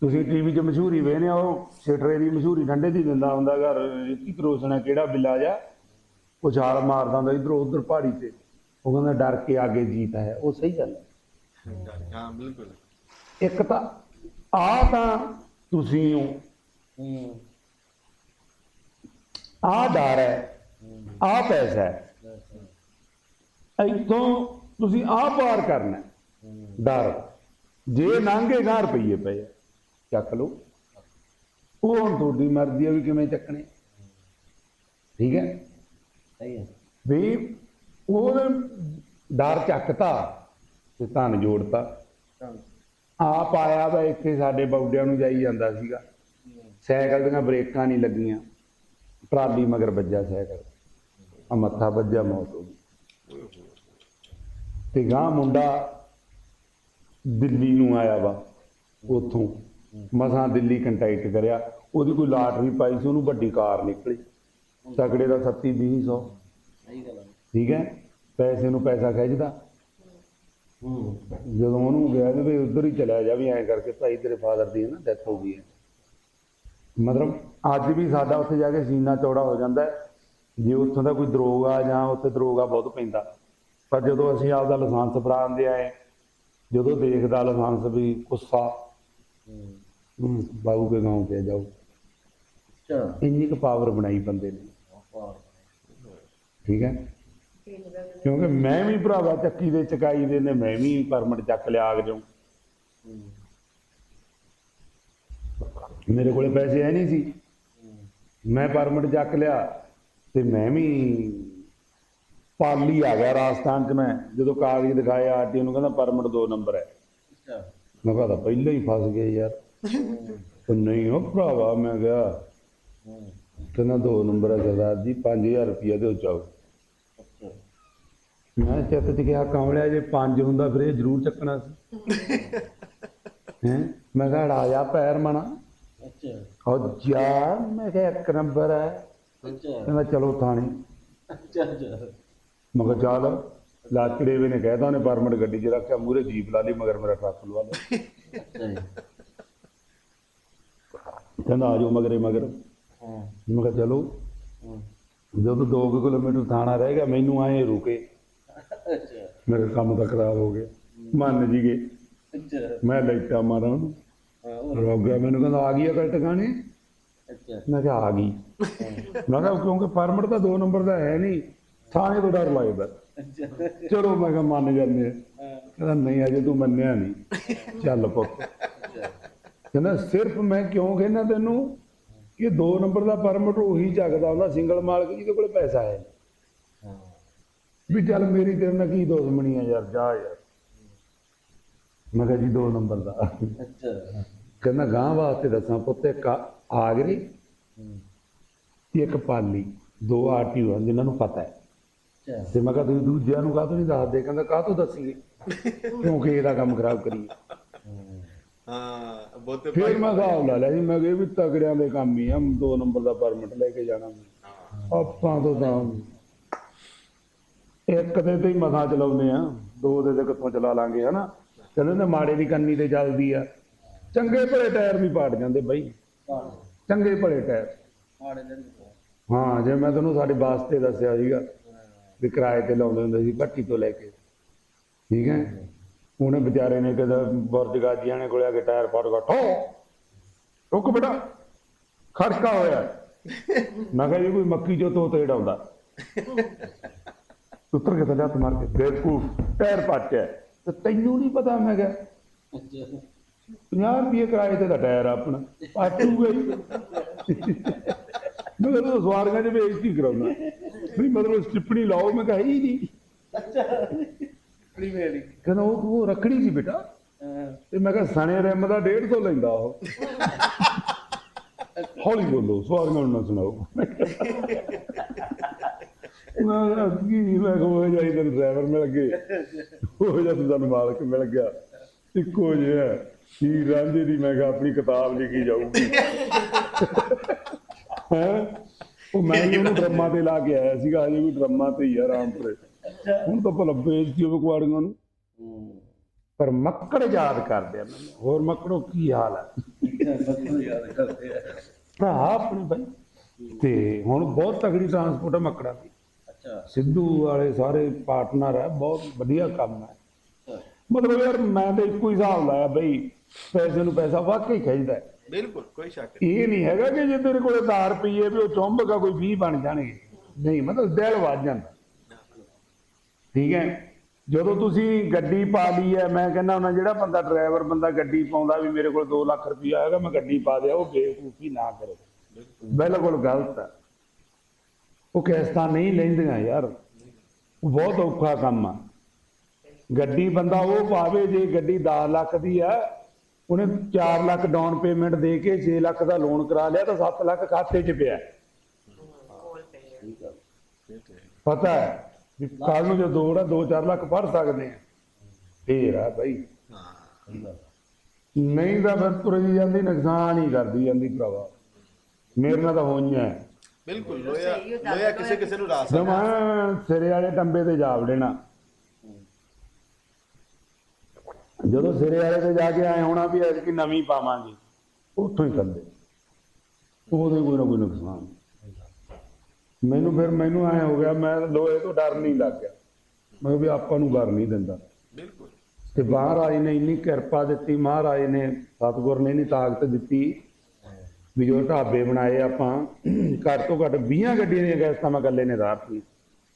ਤੁਸੀਂ ਟੀਵੀ 'ਚ ਮਸ਼ਹੂਰੀ ਵੇਖਦੇ ਆ ਉਹ ਸਿਟਰੇ ਦੀ ਮਸ਼ਹੂਰੀ ਠੰਡੇ ਦੀ ਦਿੰਦਾ ਹੁੰਦਾ ਘਰ ਰਿੱਕੀ ਕਰੋਸਣਾ ਕਿਹੜਾ ਬਿੱਲਾ ਜਾ ਉਹ ਛਾਲ ਮਾਰਦਾ ਹੁੰਦਾ ਇਧਰੋਂ ਉਧਰ ਪਹਾੜੀ ਤੇ। ਉਹ ਕਹਿੰਦਾ ਡਰ ਕੇ ਆਗੇ ਜੀਤ ਹੈ। ਉਹ ਸਹੀ ਗੱਲ ਹੈ। ਹਾਂ ਬਿਲਕੁਲ। ਇੱਕ ਤਾਂ ਆ ਤਾਂ ਤੁਸੀਂ ਹੋ। ਆ ਡਰ ਹੈ ਆ ਪੈਸਾ ਹੈ। ਇੱਥੋਂ ਤੁਸੀਂ ਆ ਪਾਰ ਕਰਨਾ। ਡਰ। ਜੇ ਨਾਂਗੇ ਘਰ ਪਈਏ ਪਏ ਚੱਕ ਲਓ। ਉਹ ਹੁਣ ਤੁਹਾਡੀ ਮਰਜ਼ੀ ਹੈ ਵੀ ਕਿਵੇਂ ਚੱਕਣੇ। ਠੀਕ ਹੈ? ਸਹੀ ਹੈ। ਵੀ ਉਹ ਡਰ ਚੱਕਤਾ ਤੇ ਧਨ ਜੋੜਤਾ। ਆਪ ਆਇਆ ਵਾ ਇੱਥੇ ਸਾਡੇ ਬੌਡਿਆਂ ਨੂੰ ਜਾਈ ਜਾਂਦਾ ਸੀਗਾ। ਸਾਈਕਲ ਦੀਆਂ ਬ੍ਰੇਕਾਂ ਨਹੀਂ ਲੱਗੀਆਂ। ਟਰਾਲੀ ਮਗਰ ਵੱਜਾ ਸਾਈਕਲ। ਆ ਮੱਥਾ ਵੱਜਾ ਮੌਤ ਹੋ ਗਈ। ਤੇ ਗਾਂ ਮੁੰਡਾ ਦਿੱਲੀ ਨੂੰ ਆਇਆ ਵਾ ਉਥੋਂ। ਮਸਾਂ ਦਿੱਲੀ ਕੰਟੈਕਟ ਕਰਿਆ। ਉਹਦੀ ਕੋਈ ਲਾਟਰੀ ਪਾਈ ਸੀ, ਉਹਨੂੰ ਵੱਡੀ ਕਾਰ ਨਿਕਲੀ। ਤਕੜੇ ਦਾ 37 200 ਸਹੀ ਗੱਲ ਠੀਕ ਹੈ? ਪੈਸੇ ਨੂੰ ਪੈਸਾ ਖਿੱਚਦਾ। ਜਦੋਂ ਉਹਨੂੰ ਗਿਆ ਵੀ ਉਧਰ ਹੀ ਚਲਿਆ ਜਾ ਵੀ ਐਂ ਕਰਕੇ ਭਾਈ ਤੇਰੇ ਫਾਦਰ ਦੀ ਨਾ ਡੈਥ ਹੋ ਗਈ ਹੈ। ਮਤਲਬ ਅੱਜ ਵੀ ਸਾਡਾ ਉੱਥੇ ਜਾ ਕੇ ਸੀਨਾ ਚੌੜਾ ਹੋ ਜਾਂਦਾ ਹੈ। ਜੇ ਉੱਥੋਂ ਦਾ ਕੋਈ ਦਰੋਗਾ ਜਾਂ ਉੱਥੇ ਦਰੋਗਾ ਬਹੁਤ ਪੈਂਦਾ। ਪਰ ਜਦੋਂ ਅਸੀਂ ਆਪਦਾ ਲਾਇਸੈਂਸ ਫੜਾਉਂਦੇ ਆਏ ਜਦੋਂ ਦੇਖਦਾ ਲਾਇਸੈਂਸ ਵੀ ਗੁੱਸਾ ਹੂੰ ਹੂੰ, ਬਾਬੂ ਕੇ ਗਾਉਂ ਤੇ ਜਾਓ। ਅੱਛਾ। ਇੰਨੀ ਕੁ ਪਾਵਰ ਬਣਾਈ ਬੰਦੇ ਨੇ। ਠੀਕ ਹੈ। ਕਿਉਂਕਿ ਮੈਂ ਵੀ ਭਰਾਵਾ ਚੱਕੀ ਦੇ ਚਕਾਈ ਦੇ ਨੇ ਮੈਂ ਵੀ ਪਰਮਿਟ ਚੱਕ ਲਿਆ ਆਗ ਜਾਉ ਮੇਰੇ ਕੋਲੇ ਪੈਸੇ ਹੈ ਨਹੀਂ ਸੀ। ਮੈਂ ਪਰਮਿਟ ਚੱਕ ਲਿਆ ਤੇ ਮੈਂ ਵੀ ਪਾਲੀ ਆ ਗਿਆ ਰਾਜਸਥਾਨ ਚ ਮੈਂ। ਜਦੋਂ ਕਾਗਜ਼ ਦਿਖਾਇਆ ਆਰਟੀ ਨੂੰ ਕਹਿੰਦਾ ਪਰਮਿਟ ਦੋ ਨੰਬਰ ਹੈ। ਮੈਂ ਕਹਦਾ ਪਹਿਲਾਂ ਹੀ ਫਸ ਗਏ ਯਾਰ। ਉਹ ਨਹੀਂ ਉਹ ਭਰਾਵਾ ਮੈਂ ਹੂੰ। ਕਹਿੰਦਾ ਦੋ ਨੰਬਰ ਹੈ ਸਰਦਾਰ ਜੀ 5000 ਰੁਪਇਆ ਦਿਓ ਚਾਓ ਅੱਛਾ ਮੈਂ ਚਿੱਤ ਚ ਕਿਹਾ ਕਮਲਿਆ ਜੇ ਪੰਜ ਹੁੰਦਾ ਫਿਰ ਇਹ ਜ਼ਰੂਰ ਚੱਕਣਾ ਸੀ। ਹੈ? ਮੈਂ ਕਿਹਾ ਆ ਜਾ ਪੈਰ ਮਣਾ। ਅੱਛਾ। ਉਹ ਜਾ ਮੈਂ ਕਿਹਾ ਇੱਕ ਨੰਬਰ ਹੈ। ਅੱਛਾ। ਕਹਿੰਦਾ ਚਲੋ ਥਾਣੇ। ਅੱਛਾ ਅੱਛਾ। ਮੈਂ ਕਿਹਾ ਚੱਲ। ਲਾਚੜੇ ਵੀ ਨੇ ਕਹਿਤਾ ਉਹਨੇ ਪਰਮਿਟ ਗੱਡੀ 'ਚ ਰੱਖਿਆ ਮੂਰੇ ਜੀਪ ਲਾ ਲਈ ਮਗਰ ਮੇਰਾ ਟਰੱਕ ਲਵਾ ਲਿਆ। ਕਹਿੰਦਾ ਆ ਜਾਓ ਮਗਰੇ ਮਗਰ। ਹਾਂ। ਮੈਂ ਕਿਹਾ ਚਲੋ। ਜਦੋਂ 2 ਕਿਲੋਮੀਟਰ ਥਾਣਾ ਰਹਿ ਗਿਆ ਮੈਨੂੰ ਆਏ ਰੁਕੇ। ਅੱਛਾ। ਮੇਰੇ ਕੰਮ ਤਾਂ ਖਰਾਬ ਹੋ ਗਿਆ ਮੰਨ ਜੀ ਗਏ ਅੱਛਾ। ਮੈਂ ਲਾਈਟਾਂ ਮਾਰਾਂ। ਹਾਂ ਉਹ ਰੁਕ ਗਿਆ। ਮੈਨੂੰ ਕਹਿੰਦਾ ਆ ਗਈ ਅਕਲ ਟਿਕਾਣੇ ਅੱਛਾ। ਮੈਂ ਕਿਹਾ ਆ ਗਈ। ਮੈਂ ਕਿਹਾ ਕਿਉਂਕਿ ਪਰਮਿਟ ਤਾਂ 2 ਨੰਬਰ ਦਾ ਹੈ ਨਹੀਂ। ਥਾਣੇ ਤੋਂ ਡਰ ਲੱਗਦਾ। ਅੱਛਾ। ਚਲੋ ਮੈਂ ਕਿਹਾ ਮੰਨ ਜਾਂਦੇ ਆ। ਹਾਂ। ਕਹਿੰਦਾ ਨਹੀਂ ਅਜੇ ਤੂੰ ਮੰਨਿਆ ਨਹੀਂ। ਚੱਲ ਪੁੱਤ। ਅੱਛਾ। ਕਹਿੰਦਾ ਸਿਰਫ ਮੈਂ ਕਿਉਂ ਕਹਿੰਦਾ ਤੈਨੂੰ? ਕਿ 2 ਨੰਬਰ ਦਾ ਪਰਮਿਟ ਉਹੀ ਚੱਕਦਾ ਹੁੰਦਾ ਸਿੰਗਲ ਮਾਲਕ ਜਿਹਦੇ ਕੋਲ ਪੈਸਾ ਹੈ ਹਾਂ ਵੀ ਚੱਲ ਮੇਰੀ ਤੇਰੇ ਨਾਲ ਕੀ ਦੁਸ਼ਮਣੀ ਆ ਯਾਰ ਜਾ ਯਾਰ। ਮੈਂ ਕਿਹਾ ਜੀ 2 ਨੰਬਰ ਦਾ। ਅੱਛਾ। ਕਹਿੰਦਾ ਗਾਂ ਵਾਸਤੇ ਦੱਸਾਂ ਪੁੱਤ ਆਗਰੇ ਇੱਕ ਪਾਲੀ। ਦੋ ਆਰਟੀਓ ਹਨ ਜਿਨ੍ਹਾਂ ਨੂੰ ਪਤਾ ਹੈ। ਅੱਛਾ। ਤੇ ਮੈਂ ਕਿਹਾ ਤੁਸੀਂ ਦੂਜਿਆਂ ਨੂੰ ਕਾਹਤੋਂ ਨਹੀਂ ਦੱਸਦੇ? ਕਹਿੰਦਾ ਕਾਹਤੋਂ ਦੱਸੀਏ? ਕਿਉਂਕਿ ਇਹਦਾ ਕੰਮ ਖਰਾਬ ਕਰੀਏ। ਹੂੰ ਬਹੁਤੇ ਫਿਰ ਮੈਂ ਹਿਸਾਬ ਲਾ ਲਿਆ ਜੀ ਮੈਂ ਕਿਹਾ ਵੀ ਤਗੜਿਆਂ ਦੇ ਕੰਮ ਹੀ ਆ ਦੋ ਨੰਬਰ ਦਾ ਪਰਮਿਟ ਲੈ ਕੇ ਜਾਣਾ। ਆਪਾਂ ਤੋਂ ਤਾਂ ਇੱਕ ਦੇ ਤੇ ਹੀ ਮਸਾਂ ਚਲਾਉਂਦੇ ਆ ਦੋ ਦੇ ਤੇ ਕਿੱਥੋਂ ਚਲਾ ਲਾਂਗੇ ਹਨਾ? ਕਹਿੰਦੇ ਨੇ ਮਾੜੇ ਦੀ ਕੰਨੀ ਤੇ ਚੱਲਦੀ ਆ। ਚੰਗੇ ਭਲੇ ਟਾਇਰ ਵੀ ਪਾੜ ਜਾਂਦੇ ਬਈ। ਚੰਗੇ ਭਲੇ ਟਾਇਰ। ਹਾਂ ਜੇ ਮੈਂ ਤੁਹਾਨੂੰ ਸਾਡੇ ਵਾਸਤੇ ਦੱਸਿਆ ਸੀਗਾ ਵੀ ਕਿਰਾਏ ਤੇ ਲਾਉਂਦੇ ਹੁੰਦੇ ਸੀ ਭੱਟੀ ਤੋਂ ਲੈ ਕੇ। ਠੀਕ ਹੈ? ਉਹਨੇ ਵਿਚਾਰੇ ਨੇ ਕਦੇ ਬੁਰਜ ਗਾਜੀਆਂ ਨੇ ਕੋਲੇ ਆ ਕੇ ਟਾਇਰ ਫੜ ਗਿਆ ਠੋ ਰੁਕ ਬੇਟਾ ਖੜਕਾ ਹੋਇਆ। ਮੈਂ ਕਿਹਾ ਜੀ ਕੋਈ ਮੱਕੀ ਚੋਂ ਤੋਤੇ ਡਾਉਂਦਾ ਉੱਤਰ ਕੇ ਥੱਲੇ ਹੱਥ ਮਾਰ ਕੇ। ਬੇਵਕੂਫ ਟਾਇਰ ਪਾਟਿਆ ਤੇ ਤੈਨੂੰ ਨਹੀਂ ਪਤਾ ਮੈਂ ਕਿਹਾ। ਅੱਛਾ। 50 ਰੁਪਏ ਕਿਰਾਏ ਤੇ ਦਾ ਟਾਇਰ ਆਪਣਾ। ਪਾਟੂਗਾ ਮੈਂ ਤੂੰ ਸਵਾਰੀਆਂ 'ਚ ਬੇਇੱਜ਼ਤੀ ਕਰਾਉਣਾ। ਵੀ ਮਤਲਬ ਸਟਿੱਪਣੀ ਲਾਓ ਮੈਂ ਕਿਹਾ ਹੀ ਨਹੀਂ। ਅੱਛਾ। ਕਿਹੜੀ ਮੇਰੀ। ਕਹਿੰਦਾ ਉਹ ਉਹ ਰੱਖੜੀ ਸੀ ਬੇਟਾ। ਤੇ ਮੈਂ ਕਿਹਾ ਸਣੇ ਰਿਮ ਦਾ 150 ਲੈਂਦਾ ਉਹ। ਹੌਲੀ ਬੋਲੋ ਸਵਾਰੀਆਂ ਨੂੰ ਨਾ ਸੁਣਾਓ। (laughs) ਮੈਂ ਕਿਹਾ ਕੀ ਮੈਂ ਕਹੋ ਜਾਈ ਤੈਨੂੰ ਡਰਾਈਵਰ ਮਿਲ ਗਏ। ਉਹ ਜਿਹਾ ਤੂੰ ਸਾਨੂੰ ਮਾਲਕ ਮਿਲ ਗਿਆ। ਇੱਕੋ ਜਿਹਾ ਕੀ ਰਾਂਝੇ ਦੀ ਮੈਂ ਕਿਹਾ ਆਪਣੀ ਕਿਤਾਬ ਲਿਖੀ ਜਾਊਗੀ। ਹੈ? ਉਹ ਮੈਂ ਵੀ ਉਹਨੂੰ ਡਰਮਾ ਤੇ ਲਾ ਕੇ ਆਇਆ ਸੀਗਾ ਹਜੇ ਵੀ ਡਰਮਾ ਤੇ ਹੀ ਆ ਰਾਮਪੁਰੇ ਹੁਣ ਤਾਂ ਭਲਾ ਬੇਇੱਜ਼ਤੀ ਹੋਵੇ ਕੁਆੜੀਆਂ ਨੂੰ। ਹੂੰ ਪਰ ਮੱਕੜ ਯਾਦ ਕਰਦੇ ਆ ਮੈਨੂੰ। ਹੋਰ ਮੱਕੜੋ ਕੀ ਹਾਲ ਹੈ ਬੱਤੂ ਯਾਦ ਕਰਦੇ ਆ। ਭਰਾ ਆਪਣੇ ਭਾਈ ਤੇ ਹੁਣ ਬਹੁਤ ਤਗੜੀ ਟਰਾਂਸਪੋਰਟ ਹੈ ਮੱਕੜਾਂ ਦੀ। ਅੱਛਾ ਸਿੱਧੂ ਵਾਲੇ ਸਾਰੇ ਪਾਰਟਨਰ ਹੈ ਬਹੁਤ ਵਧੀਆ ਕੰਮ ਹੈ। ਮਤਲਬ ਯਾਰ ਮੈਂ ਤਾਂ ਇੱਕੋ ਹੀ ਹਿਸਾਬ ਲਾਇਆ ਬਈ ਪੈਸੇ ਨੂੰ ਪੈਸਾ ਵਾਕਈ ਖਿੱਚਦਾ ਹੈ। ਬਿਲਕੁਲ ਕੋਈ ਸ਼ੱਕ ਨਹੀਂ। ਇਹ ਨਹੀਂ ਹੈਗਾ ਕਿ ਜੇ ਤੇਰੇ ਕੋਲੇ 10 ਰੁਪਏ ਵੀ ਉਹ ਚੁੰਬਕਾ ਕੋਈ 20 ਬਣ ਜਾਣਗੇ। ਨਹੀਂ ਮਤਲਬ ਦਿਲ ਵੱਜ ਜਾਂਦਾ। ਠੀਕ ਹੈ? ਜਦੋਂ ਤੁਸੀਂ ਗੱਡੀ ਪਾ ਲਈ ਹੈ ਮੈਂ ਕਹਿੰਦਾ ਉਹਨਾਂ ਜਿਹੜਾ ਬੰਦਾ ਡਰਾਈਵਰ ਬੰਦਾ ਗੱਡੀ ਪਾਉਂਦਾ ਵੀ ਮੇਰੇ ਕੋਲ 2 ਲੱਖ ਰੁਪਇਆ ਹੈਗਾ ਮੈਂ ਗੱਡੀ ਪਾ ਦਿਆ ਉਹ ਬੇਵਕੂਫੀ ਨਾ ਕਰੋ। ਬਿਲਕੁਲ ਗਲਤ ਹੈ। ਉਹ ਕਿਸ਼ਤਾਂ ਨਹੀਂ ਲੈਂਦੀਆਂ ਯਾਰ। ਬਹੁਤ ਔਖਾ ਕੰਮ ਆ। ਗੱਡੀ ਬੰਦਾ ਉਹ ਪਾਵੇ ਜੇ ਗੱਡੀ 10 ਲੱਖ ਦੀ ਆ, ਉਹਨੇ 4 ਲੱਖ ਡਾਊਨ ਪੇਮੈਂਟ ਦੇ ਕੇ 6 ਲੱਖ ਦਾ ਲੋਨ ਕਰਾ ਲਿਆ ਤਾਂ 7 ਲੱਖ ਖਾਤੇ 'ਚ ਪਿਆ। ਪਤਾ ਹੈ ਕੱਲ ਨੂੰ ਜੇ ਲੋੜ ਆ 2-4 ਲੱਖ ਭਰ ਸਕਦੇ ਆ। ਫੇਰ ਆ ਭਾਈ ਨਹੀਂ ਤਾਂ ਫਿਰ ਤੁਰੀ ਜਾਂਦੀ, ਨੁਕਸਾਨ ਹੀ ਕਰਦੀ ਜਾਂਦੀ ਭਰਾਵਾ। ਮੇਰੇ ਨਾਲ ਤਾਂ ਹੋਈਆਂ। ਹੈ। ਬਿਲਕੁਲ ਲੋਇਆ ਲੋਇਆ ਕਿਸੇ ਕਿਸੇ ਨੂੰ ਰਾਸ ਆ। ਜਮਾਂ ਸਿਰੇ ਵਾਲੇ ਟੰਬੇ ਤੇ ਜਾ ਵੜਨਾ ਜਦੋਂ ਸਿਰੇ ਵਾਲੇ ਤੇ ਜਾ ਕੇ ਆਏ ਹੋਣਾ ਵੀ ਐਤਕੀ ਨਵੀਂ ਪਾਵਾਂਗੇ ਉੱਥੋਂ ਹੀ ਥੱਲੇ ਉਹਦੇ ਕੋਈ ਨਾ ਕੋਈ ਨੁਕਸਾਨ। ਮੈਨੂੰ ਫਿਰ ਮੈਨੂੰ ਐ ਹੋ ਗਿਆ ਮੈਂ ਲੋਹੇ ਤੋਂ ਡਰ ਨਹੀਂ ਲੱਗ ਗਿਆ। ਮੈਂ ਕਿਹਾ ਵੀ ਆਪਾਂ ਨੂੰ ਡਰ ਨਹੀਂ ਦਿੰਦਾ। ਬਿਲਕੁਲ। ਤੇ ਮਹਾਰਾਜ ਨੇ ਇੰਨੀ ਕਿਰਪਾ ਦਿੱਤੀ ਮਹਾਰਾਜ ਨੇ ਸਤਿਗੁਰ ਨੇ ਇੰਨੀ ਤਾਕਤ ਦਿੱਤੀ। ਵੀ ਜੋ ਢਾਬੇ ਬਣਾਏ ਆਪਾਂ ਘੱਟ ਤੋਂ ਘੱਟ 20 ਗੱਡੀਆਂ ਦੀਆਂ ਗੈਸਾਂ ਮੈਂ ਇਕੱਲੇ ਨੇ ਰਾਤੀ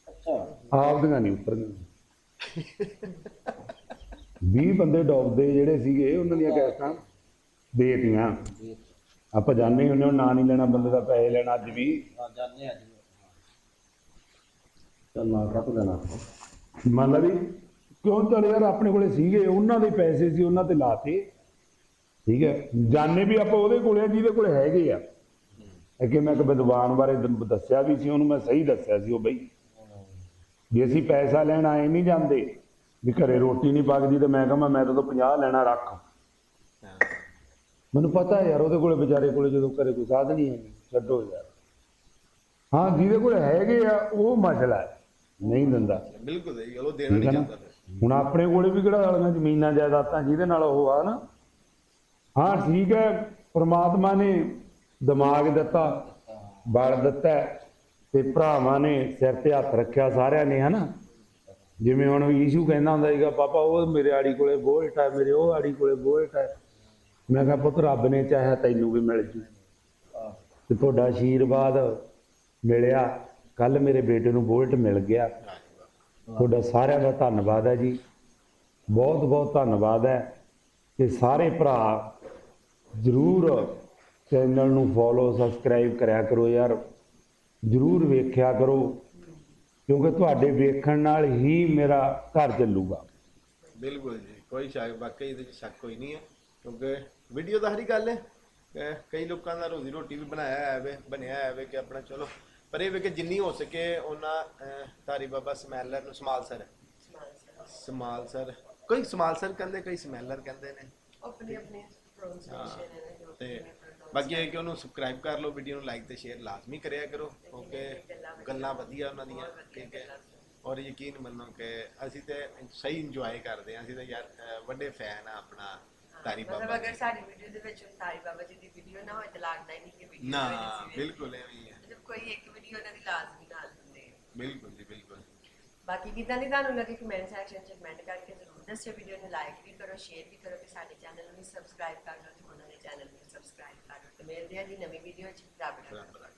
ਅੱਛਾ। ਆਪਦੀਆਂ ਨਹੀਂ ਉਤਰਦੀਆਂ 20 ਬੰਦੇ ਡੋਬਦੇ ਜਿਹੜੇ ਸੀਗੇ ਉਹਨਾਂ ਦੀਆਂ ਗੈਸਾਂ ਦੇਤੀਆਂ। ਆਪਾਂ ਜਾਣਦੇ ਹੁੰਦੇ ਹਾਂ ਨਾਂ ਨਹੀਂ ਲੈਣਾ ਬੰਦੇ ਦਾ ਪੈਸੇ ਲੈਣਾ ਅੱਜ ਵੀ। ਆ ਜਾਣੇ ਅੱਜ ਚੱਲ ਨਾ ਕੱਟ ਲੈਣਾ। ਮੰਨ ਲਾ ਵੀ ਕਿਉਂ ਚੱਲ ਯਾਰ ਆਪਣੇ ਕੋਲੇ ਸੀਗੇ ਉਹਨਾਂ ਦੇ ਪੈਸੇ ਸੀ ਉਹਨਾਂ ਤੇ ਲਾਤੇ। ਠੀਕ ਹੈ? ਜਾਣੇ ਵੀ ਆਪਾਂ ਉਹਦੇ ਕੋਲੇ ਜਿਹਦੇ ਕੋਲੇ ਹੈਗੇ ਆ। ਅੱਗੇ ਮੈਂ ਇੱਕ ਵਿਦਵਾਨ ਬਾਰੇ ਦੱਸਿਆ ਵੀ ਸੀ ਉਹਨੂੰ ਮੈਂ ਸਹੀ ਦੱਸਿਆ ਸੀ ਉਹ ਬਈ। ਜੇ ਅਸੀਂ ਪੈਸਾ ਲੈਣ ਆਏ ਨਹੀਂ ਜਾਂਦੇ ਵੀ ਘਰੇ ਰੋਟੀ ਨਹੀਂ ਪੱਕਦੀ ਤੇ ਮੈਂ ਕਹਾਂ ਮੈਂ ਤਾਂ 50 ਲੈਣਾ ਰੱਖ। ਮੈਨੂੰ ਪਤਾ ਯਾਰ ਉਹਦੇ ਕੋਲੇ ਵਿਚਾਰੇ ਕੋਲੇ ਜਦੋਂ ਘਰੇ ਕੋਈ ਸਾਧਨ ਹੀ ਹੈ ਨਹੀਂ ਛੱਡੋ ਯਾਰ। ਹਾਂ ਜਿਹਦੇ ਕੋਲ ਹੈਗੇ ਆ ਉਹ ਮਸਲਾ ਹੈ ਨਹੀਂ ਦਿੰਦਾ। ਬਿਲਕੁਲ ਸਹੀ ਗੱਲ ਉਹ ਦੇਣਾ ਨਹੀਂ ਚਾਹੁੰਦਾ। ਹੁਣ ਆਪਣੇ ਕੋਲੇ ਵੀ ਕਿਹੜਾ ਵਾਲੀਆਂ ਜ਼ਮੀਨਾਂ ਜਾਇਦਾਦਾਂ ਜਿਹਦੇ ਨਾਲ ਉਹ ਆ ਨਾ ਹਾਂ, ਠੀਕ ਹੈ। ਪ੍ਰਮਾਤਮਾ ਨੇ ਦਿਮਾਗ ਦਿੱਤਾ, ਬਲ ਦਿੱਤਾ ਤੇ ਭਰਾਵਾਂ ਨੇ ਸਿਰ ਤੇ ਹੱਥ ਰੱਖਿਆ ਸਾਰਿਆਂ ਨੇ, ਹਨਾ? ਜਿਵੇਂ ਹੁਣ ਈਸ਼ੂ ਕਹਿੰਦਾ ਹੁੰਦਾ ਸੀਗਾ, ਪਾਪਾ, ਉਹ ਮੇਰੇ ਆੜੀ ਕੋਲੇ ਬੋਲਟ ਹੈ, ਮੇਰੇ ਉਹ ਆੜੀ ਕੋਲੇ ਬੋਲਟ ਹੈ। ਮੈਂ ਕਿਹਾ, ਪੁੱਤ, ਰੱਬ ਨੇ ਚਾਹਿਆ ਤੈਨੂੰ ਵੀ ਮਿਲ ਜੂ। ਤੇ ਤੁਹਾਡਾ ਆਸ਼ੀਰਵਾਦ ਮਿਲਿਆ। ਕੱਲ ਮੇਰੇ ਬੇਟੇ ਨੂੰ ਬੋਲਟ ਮਿਲ ਗਿਆ। ਤੁਹਾਡਾ ਸਾਰਿਆਂ ਦਾ ਧੰਨਵਾਦ ਹੈ ਜੀ। ਬਹੁਤ ਬਹੁਤ ਧੰਨਵਾਦ ਹੈ। ਕਿ ਸਾਰੇ ਭਰਾ ਜਰੂਰ ਚੈਨਲ ਨੂੰ ਫੋਲੋ ਸਬਸਕ੍ਰਾਈਬ ਕਰਿਆ ਕਰੋ ਯਾਰ। ਜਰੂਰ ਵੇਖਿਆ ਕਰੋ ਕਿਉਂਕਿ ਤੁਹਾਡੇ ਵੇਖਣ ਨਾਲ ਹੀ ਮੇਰਾ ਘਰ ਚੱਲੂਗਾ। ਬਿਲਕੁਲ ਜੀ ਕੋਈ ਸ਼ੱਕ ਵਾਕਈ ਇਹਦੇ ਵਿੱਚ ਸ਼ੱਕ ਕੋਈ ਨਹੀਂ ਹੈ ਕਿਉਂਕਿ ਵੀਡੀਓ ਤਾਂ ਹਰੀ ਗੱਲ ਹੈ। ਕਈ ਲੋਕਾਂ ਦਾ ਰੋਜ਼ੀ ਰੋਟੀ ਵੀ ਬਣਾਇਆ ਹੈ ਵੇ ਬਣਿਆ ਹੈ ਵੇ ਕਿ ਆਪਣਾ ਚਲੋ ਪਰ ਇਹ ਵੇ ਕਿ ਜਿੰਨੀ ਹੋ ਸਕੇ ਉਹਨਾਂ ਧਾਰੀ ਬਾਬਾ ਸਮੈਲਰ ਨੂੰ ਸਮਾਲ ਸਰ। Small sir. ਕੋਈ ਸਮਾਲ ਸਰ ਕਹਿੰਦੇ ਕਈ ਸਮੈਲਰ ਕਹਿੰਦੇ ਨੇ? ਆਪਣੀ ਆਪਣੀ ਪ੍ਰੋਨੰਸੀਏਸ਼ਨ ਤੇ ਬਾਕੀ ਇਹ ਕਿ ਉਹਨੂੰ ਸਬਸਕ੍ਰਾਈਬ ਕਰ ਲਓ ਵੀਡੀਓ ਨੂੰ ਲਾਈਕ ਤੇ ਸ਼ੇਅਰ ਲਾਜ਼ਮੀ ਕਰਿਆ ਕਰੋ ਕਿਉਂਕਿ ਗੱਲਾਂ ਵਧੀਆ ਉਹਨਾਂ ਦੀਆਂ ਠੀਕ ਹੈ? ਔਰ ਯਕੀਨ ਮੰਨੋ ਕਿ ਅਸੀਂ ਤੇ ਸਹੀ ਇੰਜੋਏ ਕਰਦੇ ਹਾਂ ਅਸੀਂ ਤਾਂ ਯਾਰ ਅਹ, ਵੱਡੇ ਫੈਨ ਆ ਆਪਣਾ ਤਾਰੀ ਮਤਲਬ ਬਾਬਾ ਅਗਰ ਸਾਡੀ ਵੀਡੀਓ ਦੇ ਵਿੱਚ ਤਾਰੀ ਬਾਬਾ ਜੀ ਦੀ ਵੀਡੀਓ ਨਾ ਹੋਏ ਤਾਂ ਲੱਗਦਾ ਹੀ ਨਹੀਂ ਕਿ ਵੀਡੀਓ ਨਾ ਬਿਲਕੁਲ ਐਵੇਂ ਹੀ ਹੈ। ਜਦ ਕੋਈ ਇੱਕ ਵੀਡੀਓ ਉਹਨਾਂ ਦੀ ਲਾਜ਼ਮੀ ਨਾਲ ਹੁੰਦੀ ਬਿਲਕੁਲ ਜੀ ਬਿਲਕੁਲ। ਬਾਕੀ ਕਿਦਾਂ ਦੀ ਤੁਹਾਨੂੰ ਲੱਗੀ ਕਮੈਂਟ ਸੈਕਸ਼ਨ 'ਚ? ਕਮੈਂਟ ਕਰਕੇ ਜ਼ਰੂਰ ਦੱਸਿਓ ਵੀਡੀਓ ਨੂੰ ਲਾਈਕ ਵੀ ਕਰੋ ਸ਼ੇਅਰ ਵੀ ਕਰੋ, ਤੇ ਸਾਡੇ ਚੈਨਲ ਨੂੰ ਵੀ ਸਬਸਕ੍ਰਾਈਬ ਕਰ ਲਓ ਤੇ ਉਹਨਾਂ ਦੇ ਚੈਨਲ ਨੂੰ ਸਬਸਕ੍ਰਾਈਬ ਕਰ ਲਓ ਤੇ ਮਿਲਦੇ ਹਾਂ ਜੀ ਨਵੀਂ ਵੀਡੀਓ 'ਚ। ਰੱਬ ਰੱਖਾ